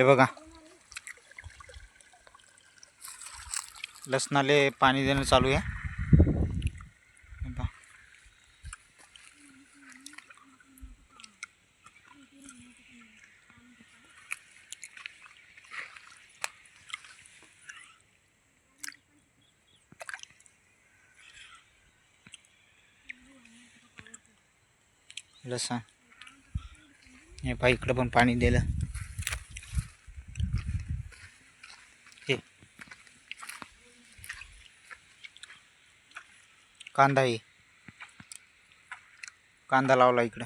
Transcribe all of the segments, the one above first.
हे बघा. लसणाले पाणी देणं चालू आहे. हे लसण. हे पहा इकडं पण पाणी दिलं. कांदा आहे. कांदा लावला इकडं.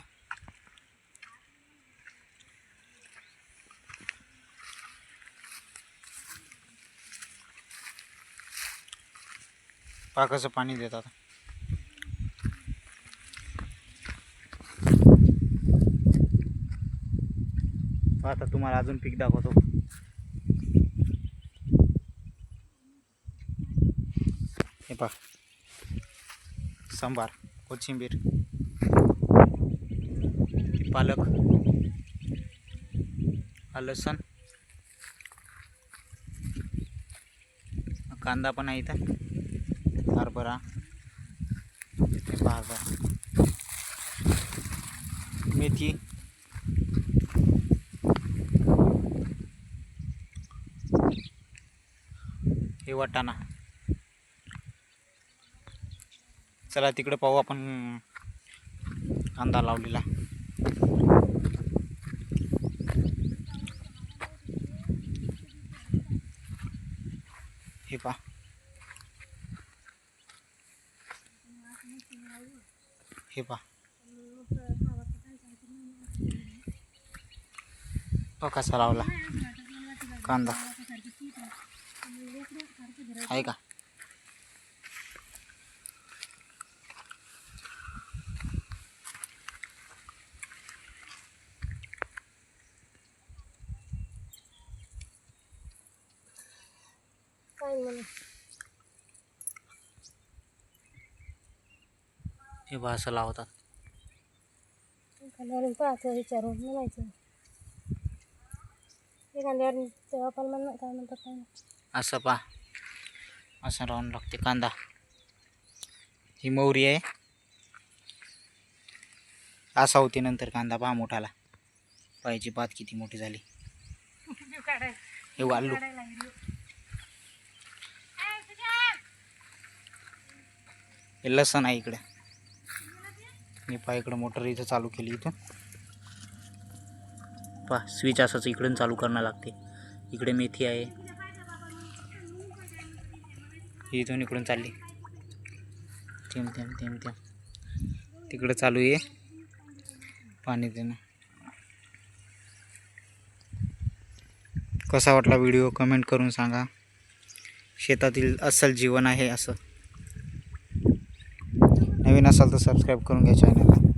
पाकाचं पाणी देतात आता. तुम्हाला अजून पीक दाखवतो. हे पहा. सांबार कोथिंबीर पालक हा लसण कांदा पण आहे इथं हरभरा हे हरभरा मेथी हे वाटाणा. चला तिकडे पाहू आपण कांदा लावलेला. हे पहा. हे पहा. पहा कसा लावला? कांदा. आहे का? काय म्हणून हे लावतात. एखाद्यावर पाहायचं विचारून म्हणायचं. एखाद्यावर तेव्हा पण काय म्हणतात काय नाही. असं पहा. असं राहून लागते कांदा. ही मोहरी आहे. असा होती नंतर कांदा पहा मोठाला. पाहिजे पात किती मोठी झाली. हे वाल्लू हे लसण आहे इकडे. मी पहा इकडं मोटर इथं चालू केली इथून पहा स्विच असंच इकडून चालू करणं लागते. इकडे मेथी आहे. इथून इकडून चालली. थेंब थेंब थेंब थेंब तिकडं चालू आहे. पाणी देणं. कसा वाटला व्हिडिओ? कमेंट करून सांगा. शेतातील अस्सल जीवन आहे असं. नवीन असाल तर सबस्क्राईब करून घ्या चॅनलला